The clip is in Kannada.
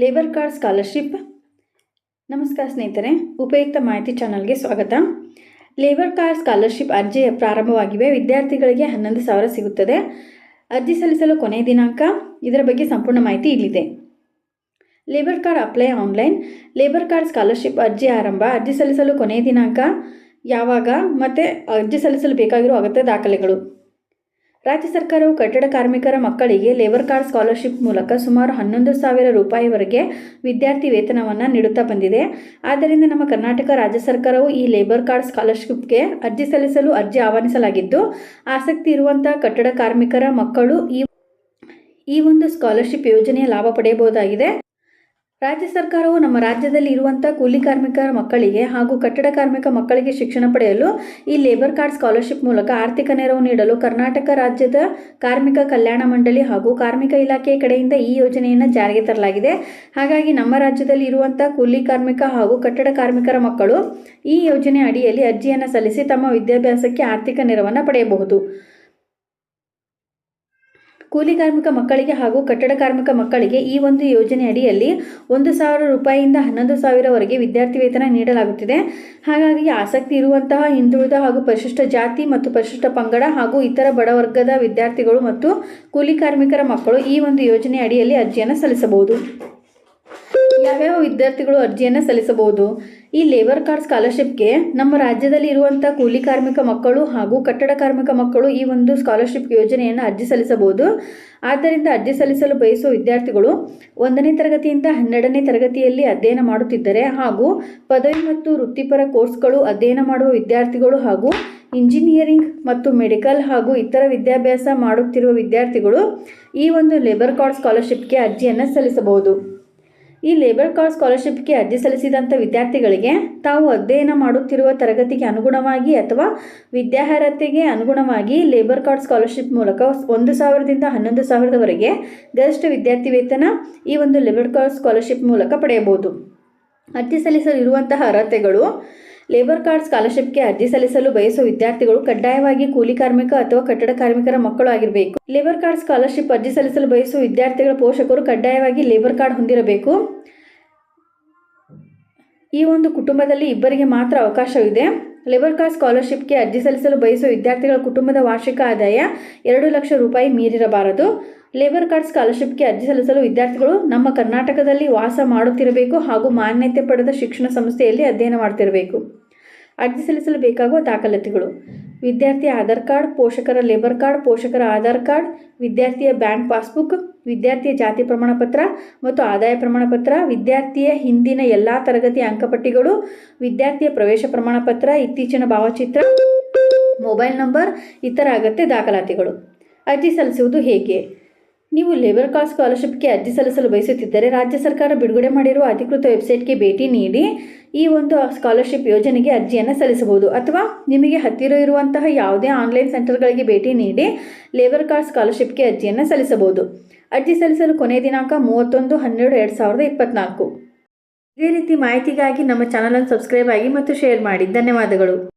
ಲೇಬರ್ ಕಾರ್ಡ್ ಸ್ಕಾಲರ್ಶಿಪ್ ನಮಸ್ಕಾರ ಸ್ನೇಹಿತರೆ, ಉಪಯುಕ್ತ ಮಾಹಿತಿ ಚಾನಲ್ಗೆ ಸ್ವಾಗತ. ಲೇಬರ್ ಕಾರ್ಡ್ ಸ್ಕಾಲರ್ಶಿಪ್ ಅರ್ಜಿ ಪ್ರಾರಂಭವಾಗಿವೆ. ವಿದ್ಯಾರ್ಥಿಗಳಿಗೆ ಹನ್ನೊಂದು ಸಾವಿರ ಸಿಗುತ್ತದೆ. ಅರ್ಜಿ ಸಲ್ಲಿಸಲು ಕೊನೆಯ ದಿನಾಂಕ, ಇದರ ಬಗ್ಗೆ ಸಂಪೂರ್ಣ ಮಾಹಿತಿ ಇಲ್ಲಿದೆ. Labour card apply online labour card scholarship ಅರ್ಜಿ ಆರಂಭ, ಅರ್ಜಿ ಸಲ್ಲಿಸಲು ಕೊನೆಯ ದಿನಾಂಕ ಯಾವಾಗ, ಮತ್ತು ಅರ್ಜಿ ಸಲ್ಲಿಸಲು ಬೇಕಾಗಿರುವ ಅಗತ್ಯ ದಾಖಲೆಗಳು. ರಾಜ್ಯ ಸರ್ಕಾರವು ಕಟ್ಟಡ ಕಾರ್ಮಿಕರ ಮಕ್ಕಳಿಗೆ ಲೇಬರ್ ಕಾರ್ಡ್ ಸ್ಕಾಲರ್ಶಿಪ್ ಮೂಲಕ ಸುಮಾರು ಹನ್ನೊಂದು ಸಾವಿರ ರೂಪಾಯಿವರೆಗೆ ವಿದ್ಯಾರ್ಥಿ ವೇತನವನ್ನು ನೀಡುತ್ತಾ ಬಂದಿದೆ. ಆದ್ದರಿಂದ ನಮ್ಮ ಕರ್ನಾಟಕ ರಾಜ್ಯ ಸರ್ಕಾರವು ಈ ಲೇಬರ್ ಕಾರ್ಡ್ ಸ್ಕಾಲರ್ಶಿಪ್ಗೆ ಅರ್ಜಿ ಸಲ್ಲಿಸಲು ಅರ್ಜಿ ಆಹ್ವಾನಿಸಲಾಗಿದ್ದು, ಆಸಕ್ತಿ ಇರುವಂತಹ ಕಟ್ಟಡ ಕಾರ್ಮಿಕರ ಮಕ್ಕಳು ಈ ಈ ಒಂದು ಸ್ಕಾಲರ್ಶಿಪ್ ಯೋಜನೆಯ ಲಾಭ ಪಡೆಯಬಹುದಾಗಿದೆ. ರಾಜ್ಯ ಸರ್ಕಾರವು ನಮ್ಮ ರಾಜ್ಯದಲ್ಲಿ ಇರುವಂಥ ಕೂಲಿ ಕಾರ್ಮಿಕರ ಮಕ್ಕಳಿಗೆ ಹಾಗೂ ಕಟ್ಟಡ ಕಾರ್ಮಿಕ ಮಕ್ಕಳಿಗೆ ಶಿಕ್ಷಣ ಪಡೆಯಲು ಈ ಲೇಬರ್ ಕಾರ್ಡ್ ಸ್ಕಾಲರ್ಶಿಪ್ ಮೂಲಕ ಆರ್ಥಿಕ ನೆರವು ನೀಡಲು ಕರ್ನಾಟಕ ರಾಜ್ಯದ ಕಾರ್ಮಿಕ ಕಲ್ಯಾಣ ಮಂಡಳಿ ಹಾಗೂ ಕಾರ್ಮಿಕ ಇಲಾಖೆ ಕಡೆಯಿಂದ ಈ ಯೋಜನೆಯನ್ನು ಜಾರಿಗೆ ತರಲಾಗಿದೆ. ಹಾಗಾಗಿ ನಮ್ಮ ರಾಜ್ಯದಲ್ಲಿ ಇರುವಂಥ ಕೂಲಿ ಕಾರ್ಮಿಕ ಹಾಗೂ ಕಟ್ಟಡ ಕಾರ್ಮಿಕರ ಮಕ್ಕಳು ಈ ಯೋಜನೆ ಅಡಿಯಲ್ಲಿ ಅರ್ಜಿಯನ್ನು ಸಲ್ಲಿಸಿ ತಮ್ಮ ವಿದ್ಯಾಭ್ಯಾಸಕ್ಕೆ ಆರ್ಥಿಕ ನೆರವನ್ನು ಪಡೆಯಬಹುದು. ಕೂಲಿ ಕಾರ್ಮಿಕ ಮಕ್ಕಳಿಗೆ ಹಾಗೂ ಕಟ್ಟಡ ಕಾರ್ಮಿಕ ಮಕ್ಕಳಿಗೆ ಈ ಒಂದು ಯೋಜನೆ ಅಡಿಯಲ್ಲಿ ಒಂದು ಸಾವಿರ ರೂಪಾಯಿಯಿಂದ ಹನ್ನೊಂದು ಸಾವಿರವರೆಗೆ ವಿದ್ಯಾರ್ಥಿ ವೇತನ ನೀಡಲಾಗುತ್ತಿದೆ. ಹಾಗಾಗಿ ಆಸಕ್ತಿ ಇರುವಂತಹ ಹಿಂದುಳಿದ ಹಾಗೂ ಪರಿಶಿಷ್ಟ ಜಾತಿ ಮತ್ತು ಪರಿಶಿಷ್ಟ ಪಂಗಡ ಹಾಗೂ ಇತರ ಬಡವರ್ಗದ ವಿದ್ಯಾರ್ಥಿಗಳು ಮತ್ತು ಕೂಲಿ ಕಾರ್ಮಿಕರ ಮಕ್ಕಳು ಈ ಒಂದು ಯೋಜನೆ ಅಡಿಯಲ್ಲಿ ಅರ್ಜಿಯನ್ನು ಸಲ್ಲಿಸಬಹುದು. ಯಾವ್ಯಾವ ವಿದ್ಯಾರ್ಥಿಗಳು ಅರ್ಜಿಯನ್ನು ಸಲ್ಲಿಸಬಹುದು? ಈ ಲೇಬರ್ ಕಾರ್ಡ್ ಸ್ಕಾಲರ್ಶಿಪ್ಗೆ ನಮ್ಮ ರಾಜ್ಯದಲ್ಲಿ ಇರುವಂಥ ಕೂಲಿ ಕಾರ್ಮಿಕ ಮಕ್ಕಳು ಹಾಗೂ ಕಟ್ಟಡ ಕಾರ್ಮಿಕ ಮಕ್ಕಳು ಈ ಒಂದು ಸ್ಕಾಲರ್ಶಿಪ್ ಯೋಜನೆಯನ್ನು ಅರ್ಜಿ ಸಲ್ಲಿಸಬಹುದು. ಆದ್ದರಿಂದ ಅರ್ಜಿ ಸಲ್ಲಿಸಲು ಬಯಸುವ ವಿದ್ಯಾರ್ಥಿಗಳು ಒಂದನೇ ತರಗತಿಯಿಂದ ಹನ್ನೆರಡನೇ ತರಗತಿಯಲ್ಲಿ ಅಧ್ಯಯನ ಮಾಡುತ್ತಿದ್ದರೆ ಹಾಗೂ ಪದವಿ ಮತ್ತು ವೃತ್ತಿಪರ ಕೋರ್ಸ್ಗಳು ಅಧ್ಯಯನ ಮಾಡುವ ವಿದ್ಯಾರ್ಥಿಗಳು ಹಾಗೂ ಇಂಜಿನಿಯರಿಂಗ್ ಮತ್ತು ಮೆಡಿಕಲ್ ಹಾಗೂ ಇತರ ವಿದ್ಯಾಭ್ಯಾಸ ಮಾಡುತ್ತಿರುವ ವಿದ್ಯಾರ್ಥಿಗಳು ಈ ಒಂದು ಲೇಬರ್ ಕಾರ್ಡ್ ಸ್ಕಾಲರ್ಶಿಪ್ಗೆ ಅರ್ಜಿಯನ್ನು ಸಲ್ಲಿಸಬಹುದು. ಈ ಲೇಬರ್ ಕಾರ್ಡ್ ಸ್ಕಾಲರ್ಶಿಪ್ಗೆ ಅರ್ಜಿ ಸಲ್ಲಿಸಿದಂಥ ವಿದ್ಯಾರ್ಥಿಗಳಿಗೆ ತಾವು ಅಧ್ಯಯನ ಮಾಡುತ್ತಿರುವ ತರಗತಿಗೆ ಅನುಗುಣವಾಗಿ ಅಥವಾ ವಿದ್ಯಾರ್ಹತೆಗೆ ಅನುಗುಣವಾಗಿ ಲೇಬರ್ ಕಾರ್ಡ್ ಸ್ಕಾಲರ್ಶಿಪ್ ಮೂಲಕ ಒಂದು ಸಾವಿರದಿಂದ ಹನ್ನೊಂದು ಸಾವಿರದವರೆಗೆ ಗರಿಷ್ಠ ವಿದ್ಯಾರ್ಥಿ ವೇತನ ಈ ಒಂದು ಲೇಬರ್ ಕಾರ್ಡ್ ಸ್ಕಾಲರ್ಶಿಪ್ ಮೂಲಕ ಪಡೆಯಬಹುದು. ಅರ್ಜಿ ಸಲ್ಲಿಸಲು ಇರುವಂತಹ ಅರ್ಹತೆಗಳು ಲೇಬರ್ ಕಾರ್ಡ್ ಸ್ಕಾಲರ್ಶಿಪ್ಗೆ ಅರ್ಜಿ ಸಲ್ಲಿಸಲು ಬಯಸುವ ವಿದ್ಯಾರ್ಥಿಗಳು ಕಡ್ಡಾಯವಾಗಿ ಕೂಲಿ ಕಾರ್ಮಿಕ ಅಥವಾ ಕಟ್ಟಡ ಕಾರ್ಮಿಕರ ಮಕ್ಕಳು ಆಗಿರಬೇಕು. ಲೇಬರ್ ಕಾರ್ಡ್ ಸ್ಕಾಲರ್ಶಿಪ್ ಅರ್ಜಿ ಸಲ್ಲಿಸಲು ಬಯಸುವ ವಿದ್ಯಾರ್ಥಿಗಳ ಪೋಷಕರು ಕಡ್ಡಾಯವಾಗಿ ಲೇಬರ್ ಕಾರ್ಡ್ ಹೊಂದಿರಬೇಕು. ಈ ಒಂದು ಕುಟುಂಬದಲ್ಲಿ ಇಬ್ಬರಿಗೆ ಮಾತ್ರ ಅವಕಾಶವಿದೆ. ಲೇಬರ್ ಕಾರ್ಡ್ ಸ್ಕಾಲರ್ಶಿಪ್ಗೆ ಅರ್ಜಿ ಸಲ್ಲಿಸಲು ಬಯಸುವ ವಿದ್ಯಾರ್ಥಿಗಳ ಕುಟುಂಬದ ವಾರ್ಷಿಕ ಆದಾಯ ಎರಡು ಲಕ್ಷ ರೂಪಾಯಿ ಮೀರಿರಬಾರದು. ಲೇಬರ್ ಕಾರ್ಡ್ ಸ್ಕಾಲರ್ಶಿಪ್ಗೆ ಅರ್ಜಿ ಸಲ್ಲಿಸಲು ವಿದ್ಯಾರ್ಥಿಗಳು ನಮ್ಮ ಕರ್ನಾಟಕದಲ್ಲಿ ವಾಸ ಮಾಡುತ್ತಿರಬೇಕು ಹಾಗೂ ಮಾನ್ಯತೆ ಪಡೆದ ಶಿಕ್ಷಣ ಸಂಸ್ಥೆಯಲ್ಲಿ ಅಧ್ಯಯನ ಮಾಡ್ತಿರಬೇಕು. ಅರ್ಜಿ ಸಲ್ಲಿಸಲು ಬೇಕಾಗುವ ದಾಖಲಾತಿಗಳು. ವಿದ್ಯಾರ್ಥಿಯ ಆಧಾರ್ ಕಾರ್ಡ್, ಪೋಷಕರ ಲೇಬರ್ ಕಾರ್ಡ್, ಪೋಷಕರ ಆಧಾರ್ ಕಾರ್ಡ್, ವಿದ್ಯಾರ್ಥಿಯ ಬ್ಯಾಂಕ್ ಪಾಸ್ಬುಕ್, ವಿದ್ಯಾರ್ಥಿಯ ಜಾತಿ ಪ್ರಮಾಣಪತ್ರ ಮತ್ತು ಆದಾಯ ಪ್ರಮಾಣಪತ್ರ, ವಿದ್ಯಾರ್ಥಿಯ ಹಿಂದಿನ ಎಲ್ಲ ತರಗತಿಯ ಅಂಕಪಟ್ಟಿಗಳು, ವಿದ್ಯಾರ್ಥಿಯ ಪ್ರವೇಶ ಪ್ರಮಾಣಪತ್ರ, ಇತ್ತೀಚಿನ ಭಾವಚಿತ್ರ, ಮೊಬೈಲ್ ನಂಬರ್, ಇತರ ಅಗತ್ಯ ದಾಖಲಾತಿಗಳು. ಅರ್ಜಿ ಸಲ್ಲಿಸುವುದು ಹೇಗೆ? ನೀವು ಲೇಬರ್ ಕಾರ್ಡ್ ಸ್ಕಾಲರ್ಶಿಪ್ಗೆ ಅರ್ಜಿ ಸಲ್ಲಿಸಲು ಬಯಸುತ್ತಿದ್ದರೆ ರಾಜ್ಯ ಸರ್ಕಾರ ಬಿಡುಗಡೆ ಮಾಡಿರುವ ಅಧಿಕೃತ ವೆಬ್ಸೈಟ್ಗೆ ಭೇಟಿ ನೀಡಿ ಈ ಒಂದು ಸ್ಕಾಲರ್ಶಿಪ್ ಯೋಜನೆಗೆ ಅರ್ಜಿಯನ್ನು ಸಲ್ಲಿಸಬಹುದು. ಅಥವಾ ನಿಮಗೆ ಹತ್ತಿರ ಇರುವಂತಹ ಯಾವುದೇ ಆನ್ಲೈನ್ ಸೆಂಟರ್ಗಳಿಗೆ ಭೇಟಿ ನೀಡಿ ಲೇಬರ್ ಕಾರ್ಡ್ ಸ್ಕಾಲರ್ಶಿಪ್ಗೆ ಅರ್ಜಿಯನ್ನು ಸಲ್ಲಿಸಬಹುದು. ಅರ್ಜಿ ಸಲ್ಲಿಸಲು ಕೊನೆಯ ದಿನಾಂಕ ಮೂವತ್ತೊಂದು, ಹನ್ನೆರಡು, ಎರಡು ಸಾವಿರದ ಇಪ್ಪತ್ತ್ನಾಲ್ಕು ಇದೇ ರೀತಿ ಮಾಹಿತಿಗಾಗಿ ನಮ್ಮ ಚಾನಲನ್ನು ಸಬ್ಸ್ಕ್ರೈಬ್ ಆಗಿ ಮತ್ತು ಶೇರ್ ಮಾಡಿ. ಧನ್ಯವಾದಗಳು.